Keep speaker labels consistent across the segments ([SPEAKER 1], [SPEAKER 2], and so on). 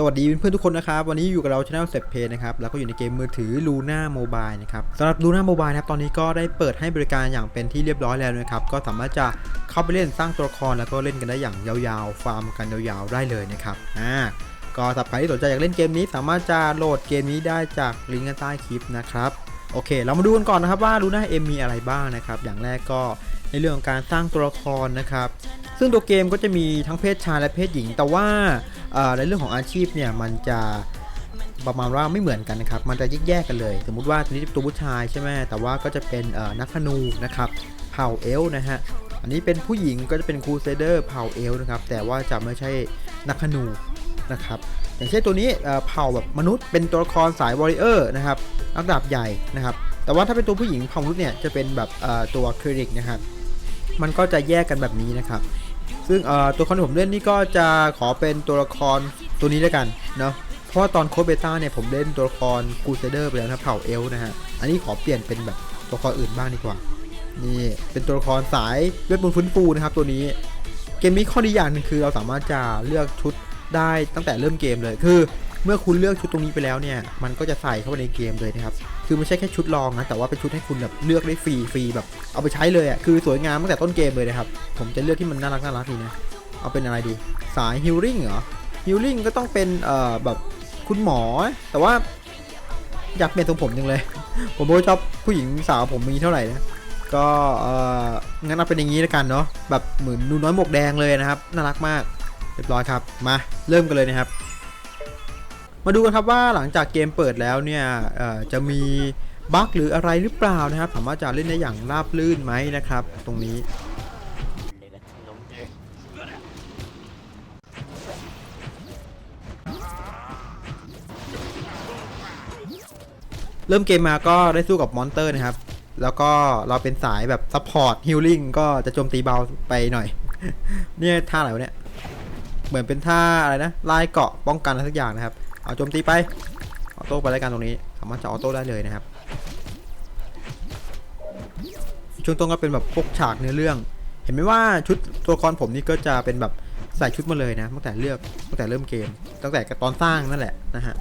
[SPEAKER 1] สวัสดีเพื่อนๆทุกคนนะครับ วันนี้อยู่กับเราช anel เซ p เพนะครับ แล้วก็อยู่ในเกมมือถือ Luna Mobile นะครับสำหรับ Luna Mobile นะครับ ตอนนี้ก็ได้เปิดให้บริการอย่างเป็นที่เรียบร้อยแล้วนะครับ ก็สามารถจะเข้าไปเล่นสร้างตัวละครแล้วก็เล่นกันได้อย่างยาวๆ ฟาร์มกันยาวๆ ได้เลยนะครับ อ่า ก็สำหรับใครที่สนใจอยากเล่นเกมนี้ สามารถจะโหลดเกมนี้ได้จากลิงก์ใต้คลิปนะครับ โอเค เรามาดูกันก่อนนะครับว่า Luna M มีอะไรบ้างนะครับ อย่างแรกก็ในเรื่องของการสร้างตัวละครนะครับ ซึ่งตัวเกมก็จะมีทั้งเพศชายและเพศหญิง แต่ว่า ในเรื่องของอาชีพเนี่ยมันจะประมาณว่าไม่เหมือนกันนะครับ มันจะแยกๆกันเลย สมมุติว่าตัวนี้ตัวผู้ชายใช่ไหมแต่ว่าก็จะเป็นนักธนูนะครับเผ่าเอลนะฮะ อันนี้เป็นผู้หญิงก็จะเป็นครูเซเดอร์เผ่าเอลนะครับ แต่ว่าจะไม่ใช่นักธนูนะครับ อย่างเช่นตัวนี้เผ่าแบบมนุษย์เป็นตัวละครสายวอริเออร์นะครับนักดาบใหญ่นะครับ แต่ว่าถ้าเป็นตัวผู้หญิงเผ่ามนุษย์เนี่ยจะเป็นแบบตัวคลินิกนะครับ มันก็จะแยกกันแบบนี้นะครับ ซึ่งตัวละครที่ผมเล่นนี่ก็จะขอเป็นตัวละครตัวนี้แล้วกันเนาะเพราะว่าตอนโคดเบต้าเนี่ยผมเล่นตัวละครกูเซเดอร์ไปแล้วนะเผ่าเอลนะฮะอันนี้ขอเปลี่ยนเป็นแบบตัวละครอื่นบ้างดีกว่านี่เป็นตัวละครสายเวทมนต์ฟื้นฟูนะครับตัวนี้เกมนี้ข้อดีอย่างหนึงคือเราสามารถจะเลือกชุดได้ตั้งแต่เริ่มเกมเลยคือ เมื่อคุณเลือกชุดตรงนี้ไปแล้วเนี่ยมันก็จะใส่เข้าไปในเกมเลยนะครับ คือไม่ใช่แค่ชุดลองนะแต่ว่าเป็นชุดให้คุณแบบเลือกได้ฟรีฟรีแบบเอาไปใช้เลยอะคือสวยงามตั้งแต่ต้นเกมเลยนะครับผมจะเลือกที่มันน่ารักน่ารักดีนะเอาเป็นอะไรดีสายฮิลลิ่งเหรอฮิลลิ่งก็ต้องเป็นเอ่อแบบคุณหมอ แต่ว่าอยากเปลี่ยนทรงผมจังเลย ผมไม่ชอบผู้หญิงสาวผมมีเท่าไหร่นะก็เอ่องั้นเอาเป็นอย่างนี้แล้วกันเนาะแบบเหมือนนูน้อยหมวกแดงเลยนะครับ น่ารักมากเรียบร้อยครับ มาเริ่มกันเลยนะครับ มาดูกันครับว่าหลังจากเกมเปิดแล้วเนี่ยจะมีบั๊กหรืออะไรหรือเปล่านะครับ สามารถจะเล่นได้อย่างราบลื่นไหมนะครับ ตรงนี้เริ่มเกมมาก็ได้สู้กับมอนเตอร์นะครับ แล้วก็เราเป็นสายแบบซัพพอร์ตฮิลลิ่งก็จะโจมตีเบาไปหน่อย เนี่ยท่าอะไรวะเนี่ย เหมือนเป็นท่าอะไรนะลายเกาะป้องกันอะไรสักอย่างนะครับ เอาโจมตีไปออโต้ไปรายการตรงนี้ สามารถจะออโต้ได้เลยนะครับ ช่วงต้นก็เป็นแบบพวกฉากเนื้อเรื่อง เห็นไหมว่าชุดตัวละครผมนี่ก็จะเป็นแบบใส่ชุดมาเลยนะตั้งแต่เลือกตั้งแต่เริ่มเกม ตั้งแต่ตอนสร้างนั่นแหละนะฮะ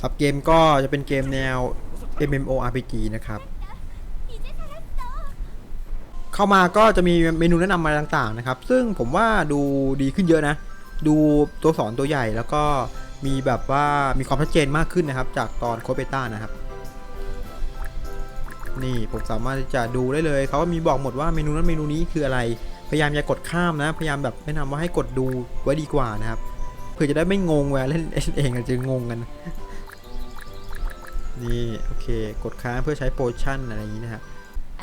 [SPEAKER 1] ครับเกมก็จะเป็นเกมแนว MMORPG นะครับ เข้ามาก็จะมีเมนูแนะนำมาต่างๆนะครับ ซึ่งผมว่าดูดีขึ้นเยอะนะ ดูตัวสอนตัวใหญ่แล้วก็มีแบบว่ามีความชัดเจนมากขึ้นนะครับ จากตอนโคเบต้านะครับ นี่ผมสามารถจะดูได้เลยเขาก็มีบอกหมดว่าเมนูนั้นเมนูนี้คืออะไรพยายามอย่ากดข้ามนะ พยายามแบบแนะนำว่าให้กดดูไว้ดีกว่านะครับเพื่อจะได้ไม่งงเวลาเล่นเองอาจจะงงกันนี่โอเค กดค้างเพื่อใช้โพชั่นอะไรอย่างนี้นะครับ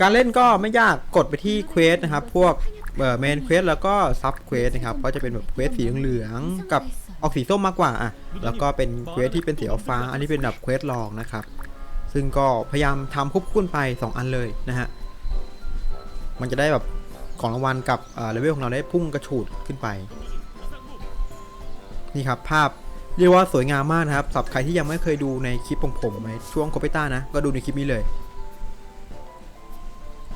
[SPEAKER 1] การเล่นก็ไม่ยากกดไปที่เควสนะครับ พวก เอ่อเมนเควสแล้วก็ซับเควสนะครับก็จะเป็นแบบเควสสีเหลืองๆกับออกสีส้มมากกว่าอะแล้วก็เป็นเควสที่เป็นสีฟ้า อันนี้เป็นแบบเควสลองนะครับ ซึ่งก็พยายามทำควบคู่ไป 2 อันเลยนะฮะมันจะได้แบบของรางวัลกับเอ่อเลเวลของเราได้พุ่งกระฉูดขึ้นไปนี่ครับภาพเรียกว่าสวยงามมากนะครับสำหรับใครที่ยังไม่เคยดูในคลิปของผมในช่วงโคเปต้านะ ก็ดูในคลิปนี้เลย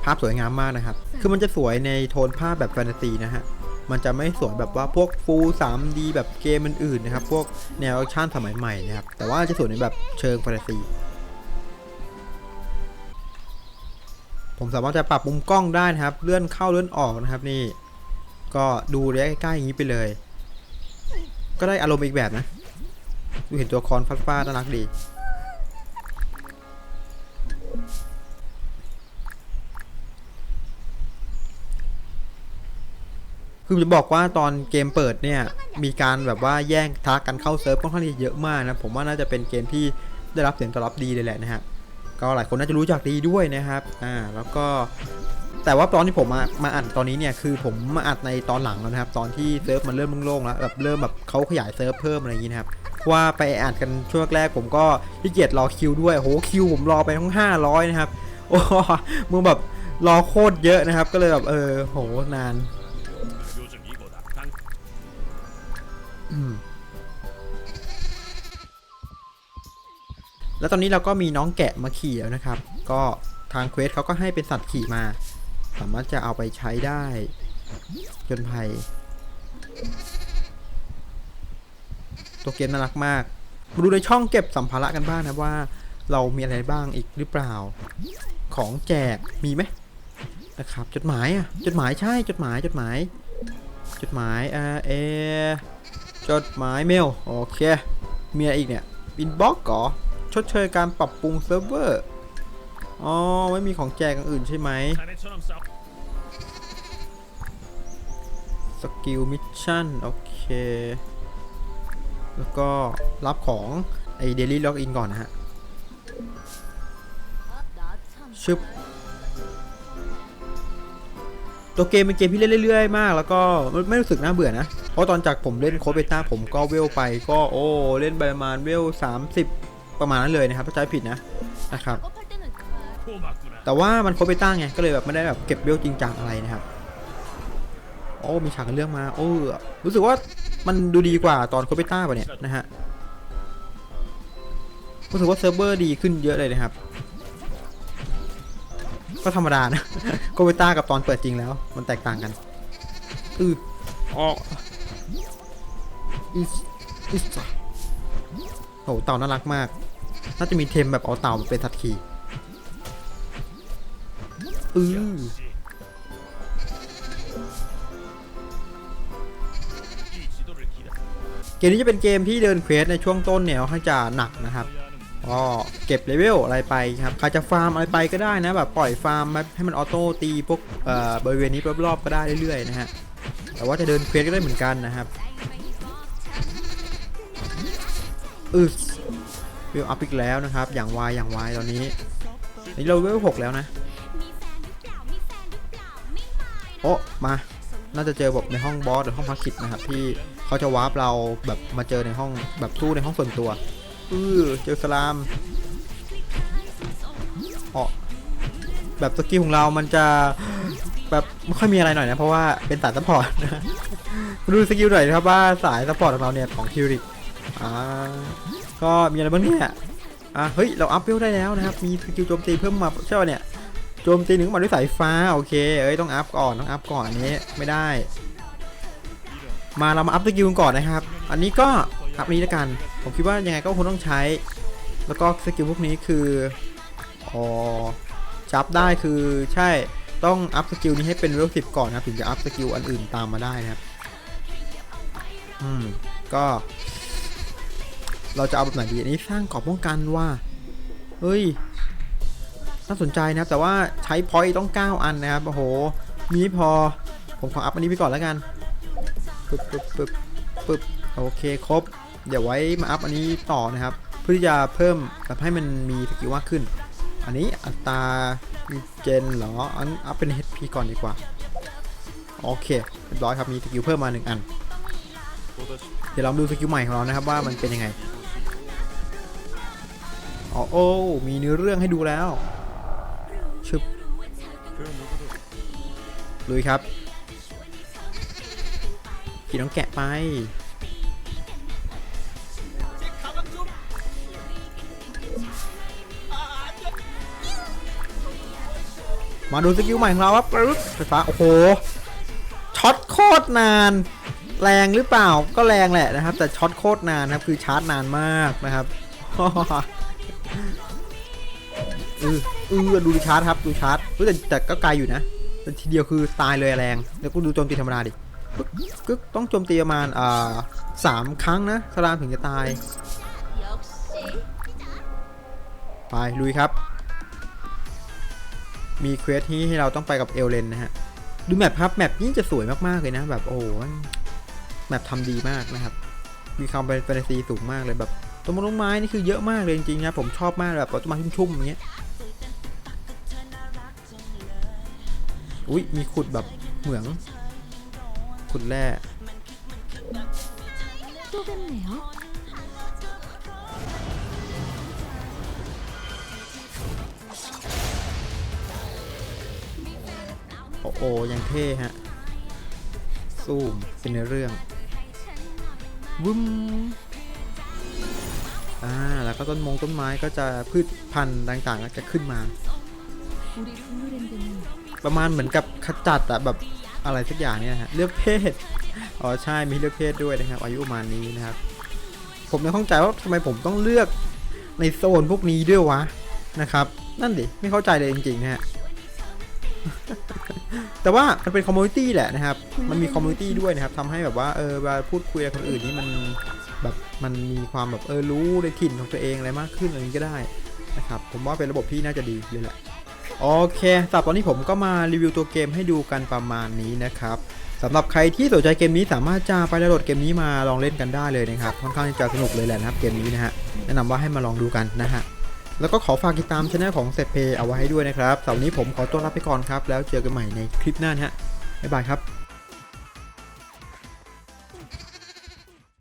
[SPEAKER 1] าพสวยงามมากนะครับ คือมันจะสวยในโทนภาพแบบแฟนตาซีนะฮะ มันจะไม่สวยแบบว่าพวกฟูล 3D แบบเกมอื่นๆนะครับ พวกแนวแอคชั่นสมัยใหม่นะครับ แต่ว่าจะสวยในแบบเชิงแฟนตาซี ผมสามารถจะปรับมุมกล้องได้นะครับ เลื่อนเข้าเลื่อนออกนะครับนี่ ก็ดูได้ใกล้ๆอย่างนี้ไปเลย ก็ได้อารมณ์อีกแบบนะ ดูเห็นตัวละคอนฟ้าๆน่ารักดี คือจะบอกว่าตอนเกมเปิดเนี่ย มีการแบบว่าแย่งทักกันเข้าเซิร์ฟค่อนข้างเยอะมากนะ ผมว่าน่าจะเป็นเกมที่ได้รับเสียงตอบรับดีเลยแหละนะฮะ ก็หลายคนน่าจะรู้จักดีด้วยนะครับ อ่า แล้วก็ แต่ว่าตอนที่ผมมามาอัดตอนนี้เนี่ย คือผมมาอัดในตอนหลังแล้วนะครับ ตอนที่เซิร์ฟมันเริ่มโล่งๆแล้ว แบบเริ่มแบบเขาขยายเซิร์ฟเพิ่มอะไรอย่างนี้นะครับว่าไปอัดกันช่วงแรกผมก็ขี้เกียจรอคิวด้วยโหคิวผมรอไปทั้งห้าร้อยนะครับ โอ้โหมึงแบบรอโคตรเยอะนะครับ ก็เลยแบบเออโหนาน อืมแล้วตอนนี้เราก็มีน้องแกะมาขี่แล้วนะครับ ก็ทางเควสเขาก็ให้เป็นสัตว์ขี่มา สามารถจะเอาไปใช้ได้ จนภัย ตัวเกมน่ารักมากมาดูในช่องเก็บสัมภาระกันบ้างนะว่า เรามีอะไรบ้างอีกหรือเปล่า ของแจกมีไหมนะครับ จดหมายอะ จดหมายใช่ จดหมาย จดหมาย จดหมายเออเอจดหมายเมล โอเคมีอะไรอีกเนี่ยอินบ็อกก่อชดเชยการปรับปรุงเซิร์ฟเวอร์ อ๋อ ไม่มีของแจกอย่างอื่นใช่ไหมสกิลมิชชั่น โอเค แล้วก็รับของไอเดลี่ล็อกอินก่อนนะฮะ ชึบ ตัวเกมเป็นเกมที่เล่นเรื่อยๆมาก แล้วก็ไม่รู้สึกน่าเบื่อนะ เพราะตอนจากผมเล่นโคเบต้าผมก็เวลไปก็โอ้เล่นไปประมาณเวล 30 ประมาณนั้นเลยนะครับถ้าจำไม่ผิดนะนะครับแต่ว่ามันโคเบต้าไงก็เลยแบบไม่ได้แบบเก็บเวลจริงจังอะไรนะครับโอ้มีฉากเรื่องมาโอ้รู้สึกว่ามันดูดีกว่าตอนโคเบต้าป่ะเนี่ยนะฮะรู้สึกว่าเซิร์ฟเวอร์ดีขึ้นเยอะเลยนะครับ ก็ธรรมดานะโคเบต้ากับตอนเปิดจริงแล้ว มันแตกต่างกันอืออออิสอิสโหเต่าน่ารักมาก น่าจะมีเทมแบบเอาเต่ามาเป็นสัตว์ขี่อือเกมนี้จะเป็นเกมที่เดินเควสในช่วงต้นเนี่ยค่อนข้างจะหนักนะครับ ก็เก็บเลเวลอะไรไปครับใครจะฟาร์มอะไรไปก็ได้นะแบบปล่อยฟาร์มให้มันออโต้ตีพวกบริเวณนี้รอบๆก็ได้เรื่อยๆนะฮะแต่ว่าจะเดินเควสก็ได้เหมือนกันนะครับอึสเวลอัพอีกแล้วนะครับ อย่างวายอย่างวายตอนนี้นี่เราเวลหกแล้วนะโอ้มา น่าจะเจอแบบในห้องบอสหรือห้องพักกิจนะครับที่เขาจะวาร์ปเราแบบมาเจอในห้องแบบสู้ในห้องส่วนตัว อือเจอสลามเอ๋อแบบสกิลของเรามันจะแบบไม่ค่อยมีอะไรหน่อยนะ เพราะว่าเป็นสายซัพพอร์ตนะมาดูสกิลหน่อยนะครับว่าสายซัพพอร์ตของเราเนี่ยของคิวริกอ่าก็มีอะไรบ้างเนี่ยอะเฮ้ย เราอัพเวลได้แล้วนะครับ มีสกิลโจมตีเพิ่มมาใช่ป่ะเนี่ยโจมตีหนึ่งมาด้วยสายฟ้า โอเคเอ้ยต้องอัพก่อนต้องอัพก่อนอันนี้ไม่ได้ มาเรามาอัพสกิลกันก่อนนะครับ อันนี้ก็ อัพนี้แล้วกัน ผมคิดว่ายังไงก็คงต้องใช้ แล้วก็สกิลพวกนี้คืออ๋อจับได้คือใช่ต้องอัพสกิลนี้ให้เป็นเลเวลสิบก่อนนะถึงจะอัพสกิลอันอื่นตามมาได้นะครับ อืม ก็ เราจะเอาแบบไหนดีอันนี้สร้างกราะป้องกันว่า เฮ้ย น่าสนใจนะครับ แต่ว่าใช้พอยต์ต้อง 9 อันนะครับ โอ้โห มีพอ ผมขออัพอันนี้ไปก่อนแล้วกันปึ๊บปึ๊บปึ๊บปึ๊บโอเค ครบ เดี๋ยวไว้มาอัพอันนี้ต่อนะครับ เพื่อที่จะเพิ่มแบบให้มันมีสกิลมากขึ้น อันนี้อัตราเจนเหรออันอัพเป็น HP ก่อนดีกว่า โอเคเรียบร้อยครับมีสกิลเพิ่มมา 1 อัน เดี๋ยวเรามาดูสกิลใหม่ของเรานะครับว่ามันเป็นยังไงอ๋อโอ้ มีเนื้อเรื่องให้ดูแล้วชึบลุยครับขี่น้องแกะไป มาดูสกิลใหม่ของเราครับปึ๊บไฟฟ้า โอ้โห ช็อตโคตรนาน แรงหรือเปล่า ก็แรงแหละนะครับ แต่ช็อตโคตรนานนะครับ คือชาร์จนานมากนะครับเออเออดูชาร์จครับ ดูชาร์จแต่แต่ก็ไกลอยู่นะ แต่ทีเดียวคือตายเลยแรง แล้วก็ดูโจมตีธรรมดาดิกกึกต้องโจมตีประมาณอ่าสามครั้งนะสลามถึงจะตาย ไปลุยครับ มีเควสที่ให้เราต้องไปกับเอลเลนนะฮะ ดูแมปครับแมปยิ่งจะสวยมากๆเลยนะ แบบโอ้โหแมปทำดีมากนะครับ มีความเป็นแฟนตาซีสูงมากเลยแบบต้นไม้ต้นไม้นี่คือเยอะมากเลยจริงๆนะผมชอบมากแบบต้นไม้ชุ่มๆอย่างเงี้ยอุ้ยมีขุดแบบเหมือง ขุดแร่ โอ้โหยังเท่ฮะสูมเป็นเรื่องวุ้มอ่าแล้วก็ต้นมงต้นไม้ก็จะพืชพันธุ์ต่างๆก็จะขึ้นมา ประมาณเหมือนกับขจัดอะแบบอะไรสักอย่างเนี่ยฮะเลือกเพศอ๋อใช่มีเลือกเพศด้วยนะครับ อายุประมาณนี้นะครับ ผมยังข้องใจว่าทำไมผมต้องเลือกในโซนพวกนี้ด้วยวะนะครับ นั่นดิไม่เข้าใจเลยจริงๆนะฮะ แต่ว่ามันเป็นคอมมูนิตี้แหละนะครับ มันมีคอมมูนิตี้ด้วยนะครับทำให้แบบว่าเออเวลาพูดคุยกับคนอื่นนี่มันแบบมันมีความแบบเออรู้ในถิ่นของตัวเองอะไรมากขึ้นอะไรนี้ก็ได้นะครับ ผมว่าเป็นระบบที่น่าจะดีเลยแหละ โอเคสำหรับตอนนี้ผมก็มารีวิวตัวเกมให้ดูกันประมาณนี้นะครับสำหรับใครที่สนใจเกมนี้สามารถจะไปดาวน์โหลดเกมนี้มาลองเล่นกันได้เลยนะครับ ค่อนข้างจะสนุกเลยแหละนะครับเกมนี้นะฮะ แนะนำว่าให้มาลองดูกันนะฮะ แล้วก็ขอฝากติดตามช anel ของเซเพเอาไว้ให้ด้วยนะครับสำหรับวันนี้ผมขอตัวลาไปก่อนครับ แล้วเจอกันใหม่ในคลิปหน้านะฮะบ๊ายบายครับ